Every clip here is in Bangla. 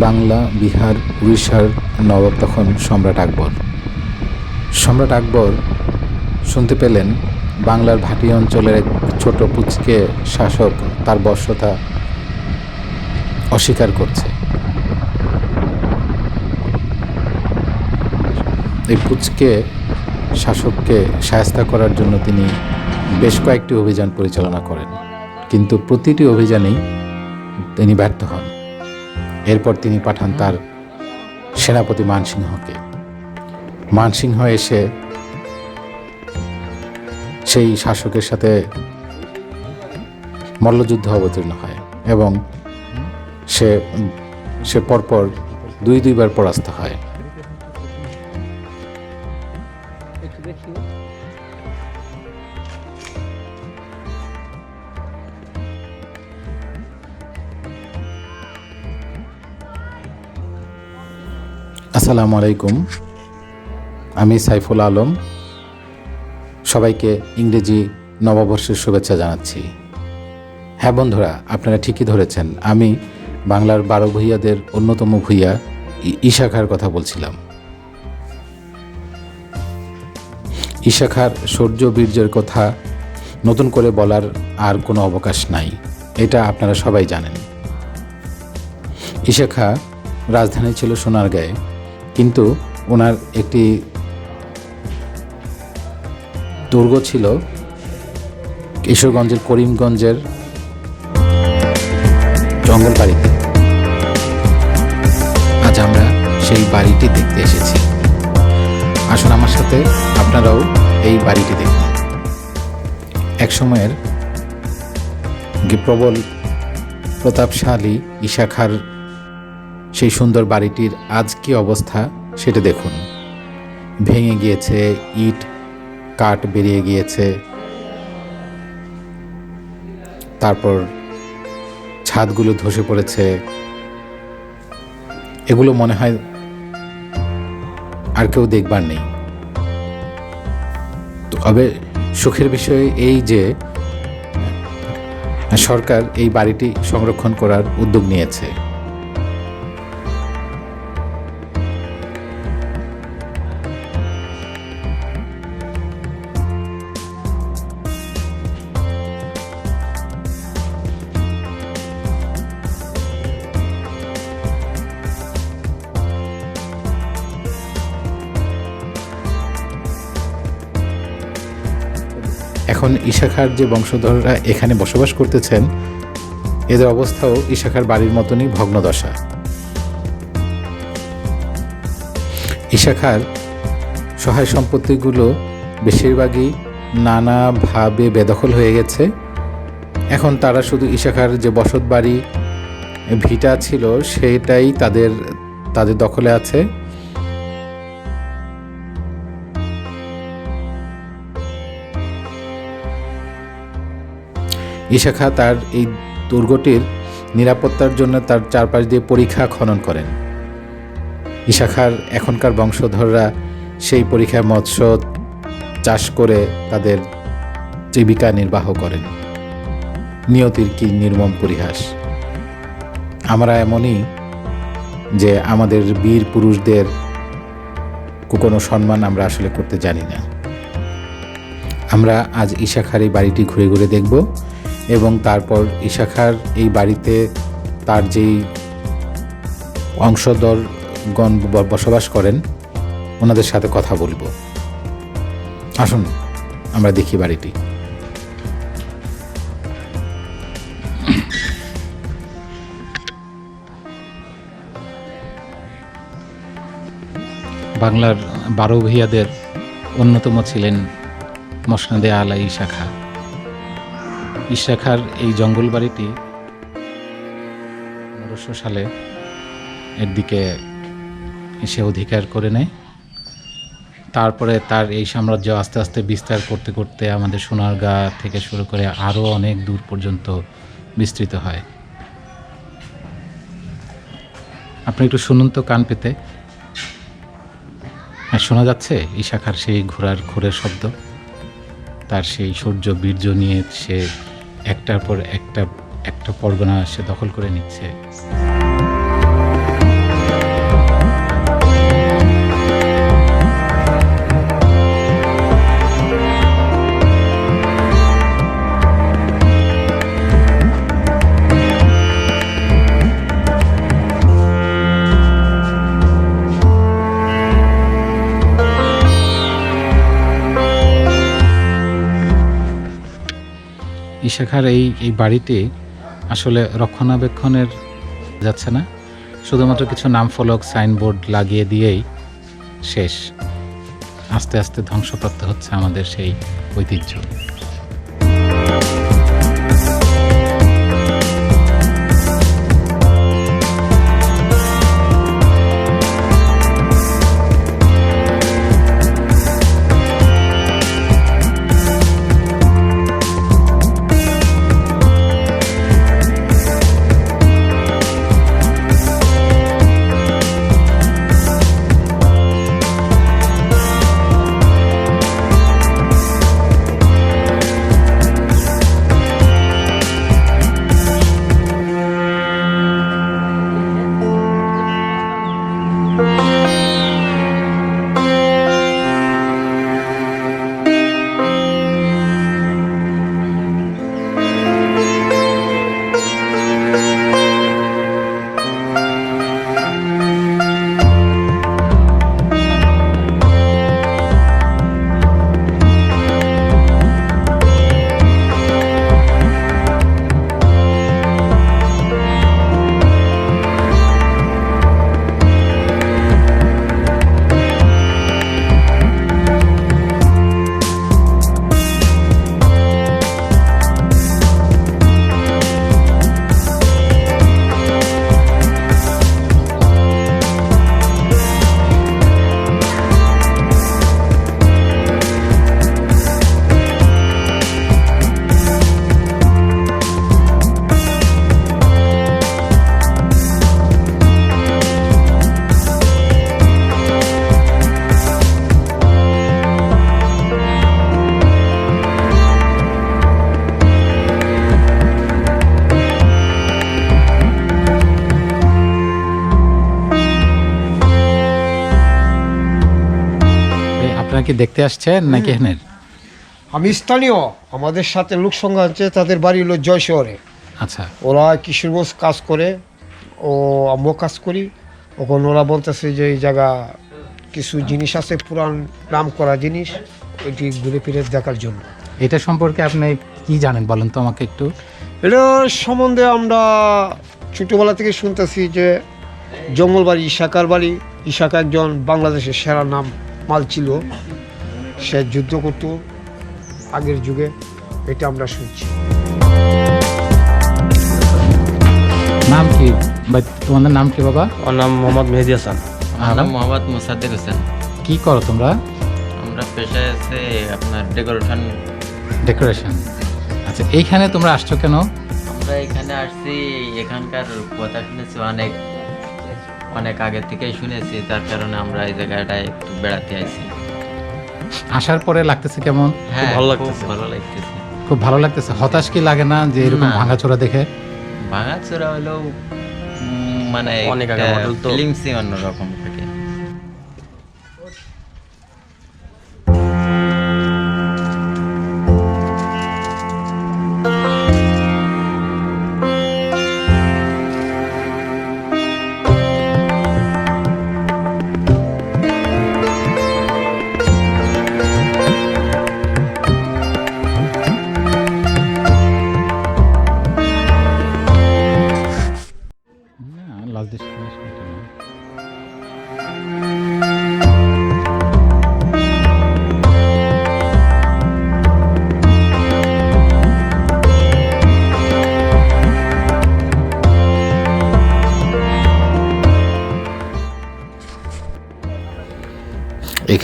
বাংলা, বিহার, উড়িষ্যার নবাব তখন সম্রাট আকবর। সম্রাট আকবর শুনতে পেলেন বাংলার ভাটি অঞ্চলের এক ছোট পুচকে শাসক তার বর্ষতা অস্বীকার করছে। এই পুচকে শাসককে সায়স্তা করার জন্য তিনি বেশ কয়েকটি অভিযান পরিচালনা করেন। কিন্তু প্রতিটি অভিযানেই তিনি ব্যর্থ হন। এরপর তিনি পাঠান তার সেনাপতি মানসিংহকে। মানসিংহ এসে সেই শাসকের সাথে মল্লযুদ্ধ অবতীর্ণ হয় এবং সে সে পরপর দুই, দুইবার পরাস্ত হয়। আসসালামু আলাইকুম। আমি সাইফুল আলম। সবাইকে ইংরেজি নববর্ষের শুভেচ্ছা জানাচ্ছি। হ্যাঁ বন্ধুরা, আপনারা ঠিকই ধরেছেন, আমি বাংলার বারো ভূইয়াদের অন্যতম ভূইয়া ইশাখার কথা বলছিলাম। ইশাখার শৌর্য বীর্যের কথা নতুন করে বলার আর কোনো অবকাশ নাই, এটা আপনারা সবাই জানেন। ইশাখা রাজধানী ছিল সোনারগাঁয়ে। কিন্তু ওনার একটি দুর্গ ছিল কিশোরগঞ্জের করিমগঞ্জের জঙ্গল বাড়িতে। আজ আমরা সেই বাড়িটি দেখতে এসেছি। আসুন আমার সাথে আপনারাও এই বাড়িটি দেখুন। এক সময়ের প্রবল প্রতাপশালী ইশাখার সেই সুন্দর বাড়িটির আজ কি অবস্থা সেটা দেখুন। ভেঙে গিয়েছে ইট, কাঠ বেরিয়ে গিয়েছে। তারপর ছাদগুলো ধসে পড়েছে। এগুলো মনে হয় আর কেউ দেখবার নেই। তবে সুখের বিষয় এই যে, সরকার এই বাড়িটি সংরক্ষণ করার উদ্যোগ নিয়েছে। ইশাখার যে বংশধররা এখানে বসবাস করতেছেন, এদের অবস্থাও ইশাখার বাড়ির মতনই ভগ্নদশা। ইশাখার সহায় সম্পত্তিগুলো বেশিরভাগই নানাভাবে বেদখল হয়ে গেছে। এখন তারা শুধু ইশাখার যে বসত বাড়ি ভিটা ছিল, সেটাই তাদের তাদের দখলে আছে। ইশাখা তার এই দুর্গটির নিরাপত্তার জন্য তার চারপাশ দিয়ে পরীক্ষা খনন করেন। ইশাখার এখনকার বংশধররা সেই পরীক্ষায় মৎস্য চাষ করে তাদের জীবিকা নির্বাহ করেন। নিয়তির কি নির্মম পরিহাস। আমরা এমনই যে আমাদের বীর পুরুষদের কোনো সম্মান আমরা আসলে করতে জানি না। আমরা আজ ইশাখার এই বাড়িটি ঘুরে ঘুরে দেখব। এবং তারপর ইশাখার এই বাড়িতে তার যেই অংশধরগণ বসবাস করেন, ওনাদের সাথে কথা বলব। আসুন, আমরা দেখি বাড়িটি। বাংলার বারো ভূইয়াদের অন্যতম ছিলেন মসনদে আলা ইশাখা। ইশাখার এই জঙ্গল বাড়িটি পনেরোশো সালে এর দিকে এসে অধিকার করে নেয়। তারপরে তার এই সাম্রাজ্য আস্তে আস্তে বিস্তার করতে করতে আমাদের সোনারগাঁ থেকে শুরু করে আরও অনেক দূর পর্যন্ত বিস্তৃত হয়। আপনি একটু শুনুন তো কান পেতে। হ্যাঁ শোনা যাচ্ছে ইশাখার সেই ঘোড়ার খোরের শব্দ। তার সেই সূর্য বীর্য নিয়ে সে একটার পর একটা একটা পরগনা সে দখল করে নিচ্ছে। ইশাখার এই এই বাড়িটি আসলে রক্ষণাবেক্ষণের যাচ্ছে না। শুধুমাত্র কিছু নাম ফলক সাইনবোর্ড লাগিয়ে দিয়েই শেষ। আস্তে আস্তে ধ্বংসপ্রাপ্ত হচ্ছে আমাদের সেই ঐতিহ্য। কি দেখতে আসছেন নাকি এখানের আমি স্থানীয়। আমাদের সাথে লোকসংখ্যা আছে তাদের বাড়ি হলো জয় শহরে। আচ্ছা। ওরা কিশোরগঞ্জ কাজ করে ও আমিও কাজ করি। ওখানে ওরা বলতেছে যে এই জায়গা কিছু জিনিস আছে পুরান নাম করা জিনিস ওইটি ঘুরে ফিরে দেখার জন্য। এটা সম্পর্কে আপনি কি জানেন বলেন তো আমাকে একটু? এটার সম্বন্ধে আমরা ছোটোবেলা থেকে শুনতেছি যে জঙ্গলবাড়ি ইশাকার বাড়ি ইশাকা একজন বাংলাদেশের সেরা নাম মাল ছিল। সে যুদ্ধ করত আগের যুগে এটা আমরা শুনছি। নাম কি? বা তোমাদের নাম কি বাবা? আমার নাম মোহাম্মদ মেহেদি হাসান। আমার নাম মোহাম্মদ মুসাদ্দিক হোসেন। কি করো তোমরা? আমরা পেশায় আছে আপনার ডেকোরেশন। ডেকোরেশন। আচ্ছা এইখানে তোমরা আসছো কেন? আমরা এখানে আসছি এখানকার কথা শুনেছি অনেক অনেক আগে থেকেই শুনেছি তার কারণে আমরা এই জায়গাটায় একটু বেড়াতে আইছি। আসার পরে লাগতেছে কেমন হ্যাঁ ভালো খুব লাগতেছে। ভালো লাগতেছে খুব ভালো লাগতেছে হতাশ কি লাগে না যে এরকম। ভাঙাচোরা দেখে ভাঙাচোরা হলেও মানে অনেক আগে model তো। ফিলিংসই অন্যরকম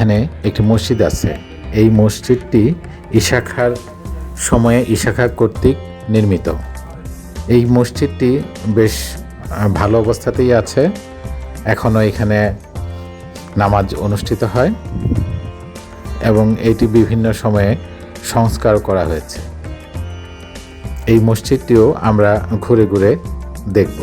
এখানে একটি মসজিদ আছে। এই মসজিদটি ইশাখার সময়ে ইশাখা কর্তৃক নির্মিত। এই মসজিদটি বেশ ভালো অবস্থাতেই আছে। এখনও এখানে নামাজ অনুষ্ঠিত হয় এবং এটি বিভিন্ন সময়ে সংস্কার করা হয়েছে। এই মসজিদটিও আমরা ঘুরে ঘুরে দেখব।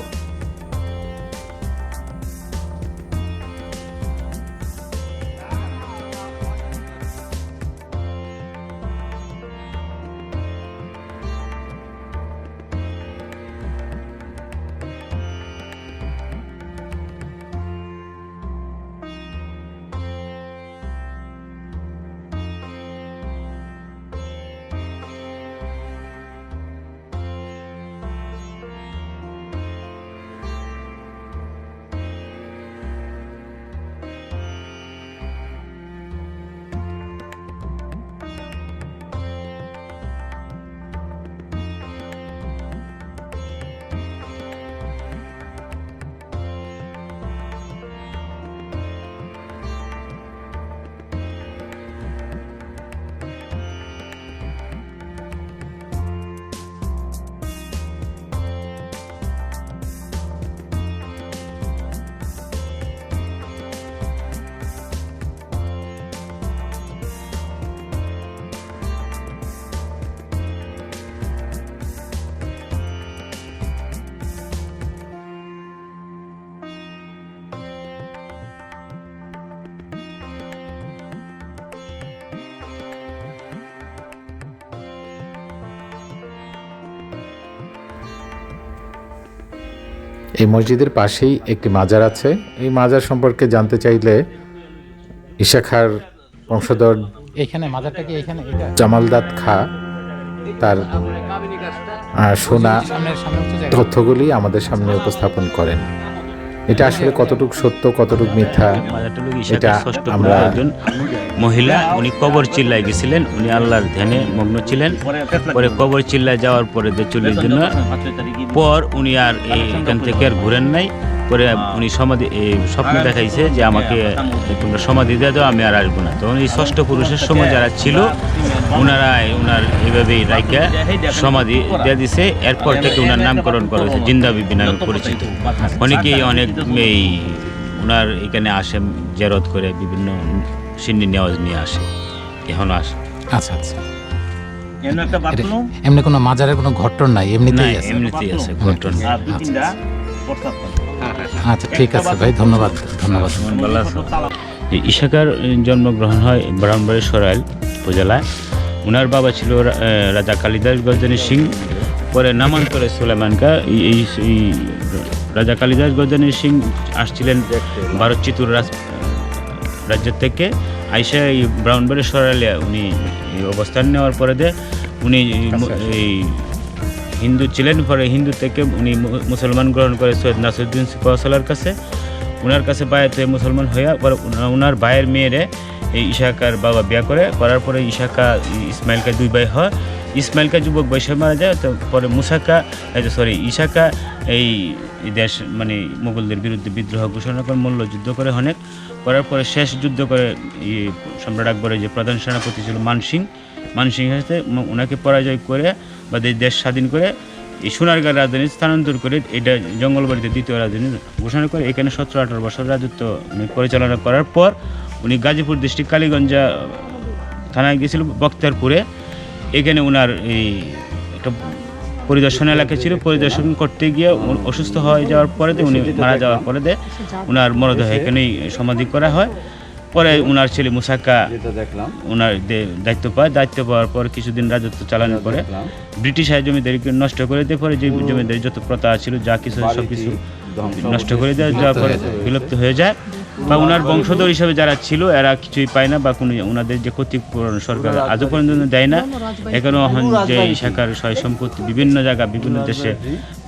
এই মসজিদের পাশেই একটি মাজার আছে। এই মাজার সম্পর্কে জানতে চাইলে ইশাখার বংশধর এখানে মাজারটা কি এখানে? জামালদাদ খা তার সোনা শোনা তথ্যগুলি আমাদের সামনে উপস্থাপন করেন। এটা আসলে কতটুকু সত্য, কতটুকু মিথ্যা, এটা আমরা- একজন মহিলা, উনি কবর চিল্লায় গেছিলেন, উনি আল্লাহর ধ্যানে মগ্ন ছিলেন। পরে কবর চিল্লায় যাওয়ার পরে যে জন্য পর উনি আর এখান থেকে আর ঘুরেন নাই। পরে উনি সমাধি এই স্বপ্ন দেখাইছে যে আমাকে তোমরা সমাধি দিয়ে দাও আমি আর আসব না। তখন এই ষষ্ঠ পুরুষের সময় যারা ছিল ওনারা ওনার এইভাবেই রাইকা সমাধি দিয়ে দিছে। এরপর থেকে ওনার নামকরণ করা হয়েছে জিন্দা বিবি নামে পরিচিত। অনেকেই অনেক এই ওনার এখানে আসে জেরত করে বিভিন্ন সিন্নি নেওয়াজ নিয়ে আসে এখনও আসে। আচ্ছা আচ্ছা। এমনি কোনো মাজারের কোনো ঘটন নাই এমনিতেই আছে। এমনিতেই আছে ঘটনা আচ্ছা। ঠিক আছে ভাই ধন্যবাদ ধন্যবাদ। ইশাকার জন্মগ্রহণ হয় ব্রাহ্মণবাড়ি সরাইল উপজেলায়। ওনার বাবা ছিল রাজা কালিদাস গজনী সিং পরে নামান্তরে সুলেমানকা এই এই- এই রাজা কালিদাস গজনী সিং আসছিলেন ভারত চিতুর রাজ রাজ্য থেকে। আইসা এই ব্রাহ্মণবাড়ি সরাইলে উনি এই অবস্থান নেওয়ার পরে দে উনি এই হিন্দু ছিলেন, পরে হিন্দু থেকে উনি মুসলমান গ্রহণ করে সৈয়দ নাসিরুদ্দিন সিপাহসালার কাছে। ওনার কাছে বায়াত হয়ে মুসলমান হইয়া পরে ওনার ভাইয়ের মেয়েরে এই ইশাকার বাবা বিয়া করে। করার পরে ইশাকা, ইসমাইলকা দুই ভাই হয়। ইসমাইলকা যুবক বয়সে মারা যায়, তো পরে মুসাকা সরি ইশাকা এই দেশ মানে মুঘলদের বিরুদ্ধে বিদ্রোহ ঘোষণা করে মল্ল যুদ্ধ করে অনেক। করার পরে শেষ যুদ্ধ করে সম্রাট আকবরের যে প্রধান সেনাপতি ছিল মানসিং। মানসিং হাতে ওনাকে পরাজয় করে বা দেশ স্বাধীন করে এই সোনারগাঁ রাজধানী স্থানান্তর করে এটা জঙ্গলবাড়িতে দ্বিতীয় রাজধানী ঘোষণা করে, এখানে সতেরো আঠারো বছর রাজত্ব পরিচালনা করার পর উনি গাজীপুর ডিস্ট্রিক্ট কালীগঞ্জা থানায় গেছিল বক্তারপুরে। এখানে ওনার এই একটা পরিদর্শন এলাকা ছিল, পরিদর্শন করতে গিয়ে অসুস্থ হয়ে যাওয়ার পরে উনি মারা যাওয়ার পরে ওনার মরদেহ এখানেই সমাধি করা হয়। পরে ওনার ছেলে মুসাক্কা ওনার দায়িত্ব পায়। দায়িত্ব পাওয়ার পর কিছুদিন রাজত্ব চালানোর পরে ব্রিটিশ আয় জমিদারিকে নষ্ট করে দিয়ে। পরে যে জমিদারি যত প্রথা ছিল যা কিছু সব কিছু নষ্ট করে দেওয়া যাওয়ার পরে বিলুপ্ত হয়ে যায়। বা ওনার বংশধর হিসাবে যারা ছিল এরা কিছুই পায় না বা কোনো ওনাদের যে ক্ষতিপূরণ সরকার আজও পর্যন্ত দেয় না। এখনও এখন যে এই শাখার সয় সম্পত্তি বিভিন্ন জায়গা বিভিন্ন দেশে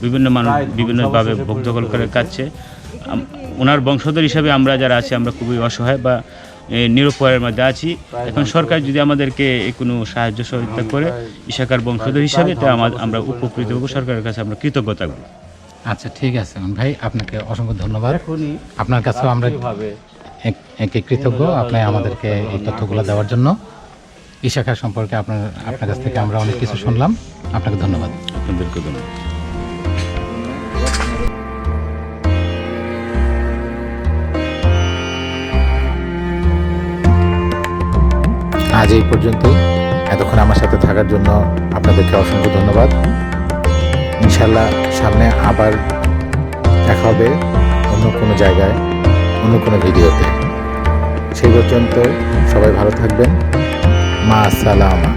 বিভিন্ন মানুষ বিভিন্নভাবে ভোগ দখল করে কাটছে ওনার বংশধর হিসাবে আমরা যারা আছি আমরা খুবই অসহায় বা নিরুপায়ের মধ্যে আছি। এখন সরকার যদি আমাদেরকে কোনো সাহায্য সহযোগিতা করে ইশাকার বংশধর হিসাবে তা আমা- আমরা উপকৃত হব। সরকারের কাছে আমরা কৃতজ্ঞ থাকব আচ্ছা ঠিক আছে ভাই আপনাকে অসংখ্য ধন্যবাদ। আপনার কাছেও আমরা এক- একে কৃতজ্ঞ আপনি আমাদেরকে এই তথ্যগুলো দেওয়ার জন্য। ইশাখা সম্পর্কে আপনার আপনার কাছ থেকে আমরা অনেক কিছু শুনলাম। আপনাকে ধন্যবাদ। আপনাদেরকে ধন্যবাদ। আজ এই পর্যন্তই এতক্ষণ আমার সাথে থাকার জন্য আপনাদেরকে অসংখ্য ধন্যবাদ। ইনশাল্লাহ সামনে আবার দেখা হবে অন্য কোনো জায়গায়, অন্য কোনো ভিডিওতে। সেই পর্যন্ত সবাই ভালো থাকবেন। মা আসসালামা